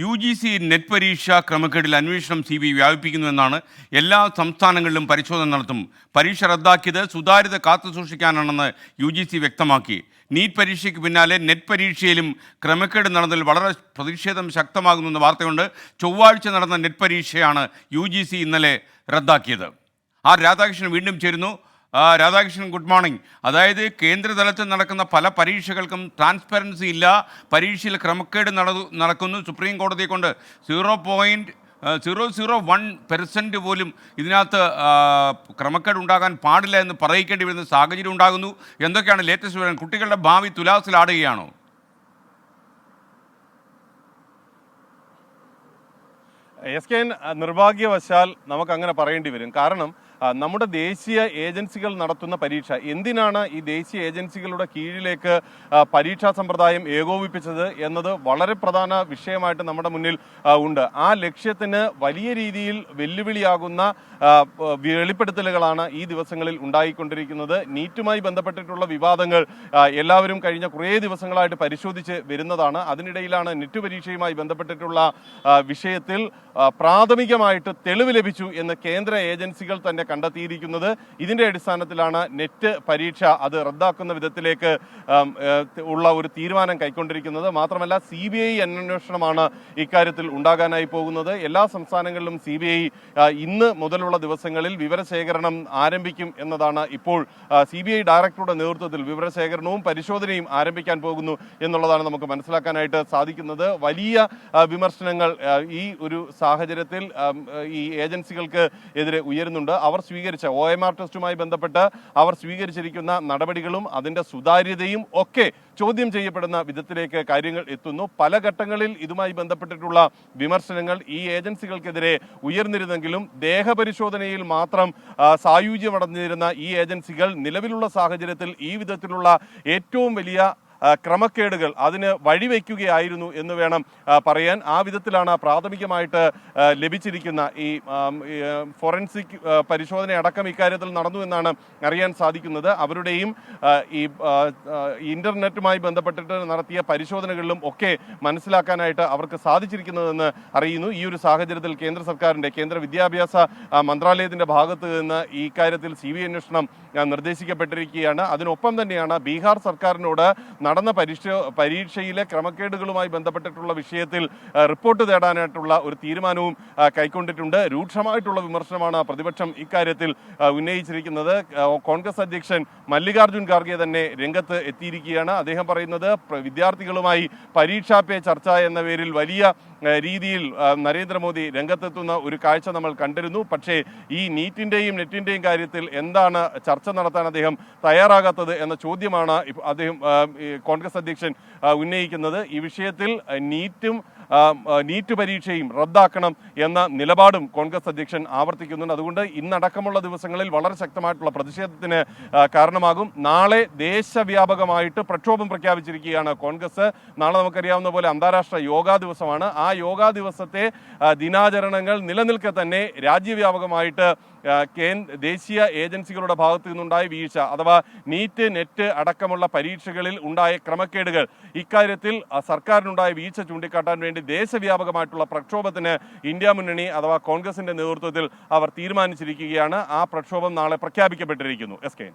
U G C net പരീക്ഷാ ക്രമക്കേടിൽ അന്വേഷണം C B വ്യാപിപ്പിക്കുന്നുവെന്നാണ് എല്ലാ സംസ്ഥാനങ്ങളിലും പരിശോധന നടത്തും. പരീക്ഷ റദ്ദാക്കിയത് സുതാര്യത കാത്തുസൂക്ഷിക്കാനാണെന്ന് യു ജി സി വ്യക്തമാക്കി. നീറ്റ് പരീക്ഷയ്ക്ക് പിന്നാലെ നെറ്റ് പരീക്ഷയിലും ക്രമക്കേട് നടന്നതിൽ വളരെ പ്രതിഷേധം ശക്തമാകുന്നുവെന്ന വാർത്തയുണ്ട്. ചൊവ്വാഴ്ച നടന്ന നെറ്റ് പരീക്ഷയാണ് യു ജി സി ഇന്നലെ റദ്ദാക്കിയത്. ആർ രാധാകൃഷ്ണൻ വീണ്ടും ചേരുന്നു. രാധാകൃഷ്ണൻ ഗുഡ് മോർണിംഗ് അതായത് കേന്ദ്രതലത്തിൽ നടക്കുന്ന പല പരീക്ഷകൾക്കും ട്രാൻസ്പെറൻസി ഇല്ല. പരീക്ഷയിൽ ക്രമക്കേട് നട- നടക്കുന്നു. സുപ്രീം കോടതിയെ കൊണ്ട് zero point zero zero one percent പോലും ഇതിനകത്ത് ക്രമക്കേട് ഉണ്ടാകാൻ പാടില്ല എന്ന് പറയിക്കേണ്ടി വരുന്ന സാഹചര്യം ഉണ്ടാകുന്നു. എന്തൊക്കെയാണ് ലേറ്റസ്റ്റ് വിവരം കുട്ടികളുടെ ഭാവി തുലാസിലാടുകയാണോ? എസ് കെ നിർഭാഗ്യവശാൽ നമുക്ക് അങ്ങനെ പറയേണ്ടി വരും. കാരണം നമ്മുടെ ദേശീയ ഏജൻസികൾ നടത്തുന്ന പരീക്ഷ. എന്തിനാണ് ഈ ദേശീയ ഏജൻസികളുടെ കീഴിലേക്ക് പരീക്ഷാ സമ്പ്രദായം ഏകോപിപ്പിച്ചത് എന്നത് വളരെ പ്രധാന വിഷയമായിട്ട് നമ്മുടെ മുന്നിൽ ഉണ്ട്. ആ ലക്ഷ്യത്തിന് വലിയ രീതിയിൽ വെല്ലുവിളിയാകുന്ന വെളിപ്പെടുത്തലുകളാണ് ഈ ദിവസങ്ങളിൽ ഉണ്ടായിക്കൊണ്ടിരിക്കുന്നത്. നീറ്റുമായി ബന്ധപ്പെട്ടിട്ടുള്ള വിവാദങ്ങൾ എല്ലാവരും കഴിഞ്ഞ കുറേ ദിവസങ്ങളായിട്ട് പരിശോധിച്ച് വരുന്നതാണ്. അതിനിടയിലാണ് നെറ്റ് പരീക്ഷയുമായി ബന്ധപ്പെട്ടിട്ടുള്ള വിഷയത്തിൽ പ്രാഥമികമായിട്ട് തെളിവ് ലഭിച്ചു എന്ന് കേന്ദ്ര ഏജൻസികൾ തന്നെ കണ്ടെത്തിയിരിക്കുന്നത്. ഇതിന്റെ അടിസ്ഥാനത്തിലാണ് നെറ്റ് പരീക്ഷ അത് റദ്ദാക്കുന്ന വിധത്തിലേക്ക് ഉള്ള ഒരു തീരുമാനം കൈക്കൊണ്ടിരിക്കുന്നത്. മാത്രമല്ല സി ബി ഐ അന്വേഷണമാണ് ഇക്കാര്യത്തിൽ ഉണ്ടാകാനായി പോകുന്നത്. എല്ലാ സംസ്ഥാനങ്ങളിലും സി ബി ഐ ഇന്ന് മുതലുള്ള ദിവസങ്ങളിൽ വിവരശേഖരണം ആരംഭിക്കും എന്നതാണ് ഇപ്പോൾ സി ബി ഐ ഡയറക്ടറുടെ നേതൃത്വത്തിൽ വിവരശേഖരണവും പരിശോധനയും ആരംഭിക്കാൻ പോകുന്നു എന്നുള്ളതാണ് നമുക്ക് മനസ്സിലാക്കാനായിട്ട് സാധിക്കുന്നത്. വലിയ വിമർശനങ്ങൾ ഈ ഒരു സാഹചര്യത്തിൽ ഈ ഏജൻസികൾക്ക് എതിരെ ഉയരുന്നുണ്ട്. അവർ സ്വീകരിച്ച ഒ എം ആർ ടെസ്റ്റുമായി ബന്ധപ്പെട്ട് അവർ സ്വീകരിച്ചിരിക്കുന്ന നടപടികളും അതിന്റെ സുതാര്യതയും ഒക്കെ ചോദ്യം ചെയ്യപ്പെടുന്ന വിധത്തിലേക്ക് കാര്യങ്ങൾ എത്തുന്നു. പല ഘട്ടങ്ങളിൽ ഇതുമായി ബന്ധപ്പെട്ടിട്ടുള്ള വിമർശനങ്ങൾ ഈ ഏജൻസികൾക്കെതിരെ ഉയർന്നിരുന്നെങ്കിലും ദേഹപരിശോധനയിൽ മാത്രം സായുജ്യമടഞ്ഞിരുന്ന ഈ ഏജൻസികൾ നിലവിലുള്ള സാഹചര്യത്തിൽ ഈ വിധത്തിലുള്ള ഏറ്റവും വലിയ ക്രമക്കേടുകൾ അതിന് വഴിവെക്കുകയായിരുന്നു എന്ന് വേണം പറയാൻ. ആ വിധത്തിലാണ് പ്രാഥമികമായിട്ട് ലഭിച്ചിരിക്കുന്ന ഈ ഫോറൻസിക് പരിശോധന അടക്കം ഇക്കാര്യത്തിൽ നടന്നു എന്നാണ് അറിയാൻ സാധിക്കുന്നത്. അവരുടെയും ഈ ഇന്റർനെറ്റുമായി ബന്ധപ്പെട്ടിട്ട് നടത്തിയ പരിശോധനകളിലും ഒക്കെ മനസ്സിലാക്കാനായിട്ട് അവർക്ക് സാധിച്ചിരിക്കുന്നതെന്ന് അറിയുന്നു. ഈ ഒരു സാഹചര്യത്തിൽ കേന്ദ്ര സർക്കാരിന്റെ കേന്ദ്ര വിദ്യാഭ്യാസ മന്ത്രാലയത്തിന്റെ ഭാഗത്ത് നിന്ന് ഈ കാര്യത്തിൽ സി ബി അന്വേഷണം നിർദ്ദേശിക്കപ്പെട്ടിരിക്കുകയാണ്. അതിനൊപ്പം തന്നെയാണ് ബീഹാർ സർക്കാരിനോട് നടന്ന പരീക്ഷ പരീക്ഷയിലെ ക്രമക്കേടുകളുമായി ബന്ധപ്പെട്ടിട്ടുള്ള വിഷയത്തിൽ റിപ്പോർട്ട് തേടാനായിട്ടുള്ള ഒരു തീരുമാനവും കൈക്കൊണ്ടിട്ടുണ്ട്. രൂക്ഷമായിട്ടുള്ള വിമർശനമാണ് പ്രതിപക്ഷം ഇക്കാര്യത്തിൽ ഉന്നയിച്ചിരിക്കുന്നത്. കോൺഗ്രസ് അധ്യക്ഷൻ മല്ലികാർജുൻ ഖാർഗെ തന്നെ രംഗത്ത് എത്തിയിരിക്കുകയാണ്. അദ്ദേഹം പറയുന്നത് വിദ്യാർത്ഥികളുമായി പരീക്ഷാ പേ ചർച്ച എന്ന പേരിൽ വലിയ രീതിയിൽ നരേന്ദ്രമോദി രംഗത്തെത്തുന്ന ഒരു കാഴ്ച നമ്മൾ കണ്ടിരുന്നു. പക്ഷേ ഈ നീറ്റിന്റെയും നെറ്റിന്റെയും കാര്യത്തിൽ എന്താണ് ചർച്ച നടത്താൻ അദ്ദേഹം തയ്യാറാകാത്തത് എന്ന ചോദ്യമാണ് അദ്ദേഹം കോൺഗ്രസ് അധ്യക്ഷൻ ഉന്നയിക്കുന്നത്. ഈ വിഷയത്തിൽ നീറ്റും നീറ്റ് പരീക്ഷയും റദ്ദാക്കണം എന്ന നിലപാടും കോൺഗ്രസ് അധ്യക്ഷൻ ആവർത്തിക്കുന്നുണ്ട്. അതുകൊണ്ട് ഇന്നടക്കമുള്ള ദിവസങ്ങളിൽ വളരെ ശക്തമായിട്ടുള്ള പ്രതിഷേധത്തിന് കാരണമാകും. നാളെ ദേശവ്യാപകമായിട്ട് പ്രക്ഷോഭം പ്രഖ്യാപിച്ചിരിക്കുകയാണ് കോൺഗ്രസ്. നാളെ നമുക്കറിയാവുന്ന പോലെ അന്താരാഷ്ട്ര യോഗാ ദിവസമാണ്. ആ യോഗാ ദിവസത്തെ ദിനാചരണങ്ങൾ നിലനിൽക്കെ തന്നെ രാജ്യവ്യാപകമായിട്ട് ദേശീയ ഏജൻസികളുടെ ഭാഗത്തു നിന്നുണ്ടായ വീഴ്ച അഥവാ നീറ്റ് നെറ്റ് അടക്കമുള്ള പരീക്ഷകളിൽ ഉണ്ടായ ക്രമക്കേടുകൾ ഇക്കാര്യത്തിൽ സർക്കാരിനുണ്ടായ വീഴ്ച ചൂണ്ടിക്കാട്ടാൻ വേണ്ടി ദേശവ്യാപകമായിട്ടുള്ള പ്രക്ഷോഭത്തിന് ഇന്ത്യ മുന്നണി അഥവാ കോൺഗ്രസിന്റെ നേതൃത്വത്തിൽ അവർ തീരുമാനിച്ചിരിക്കുകയാണ്. ആ പ്രക്ഷോഭം നാളെ പ്രഖ്യാപിക്കപ്പെട്ടിരിക്കുന്നു. S K.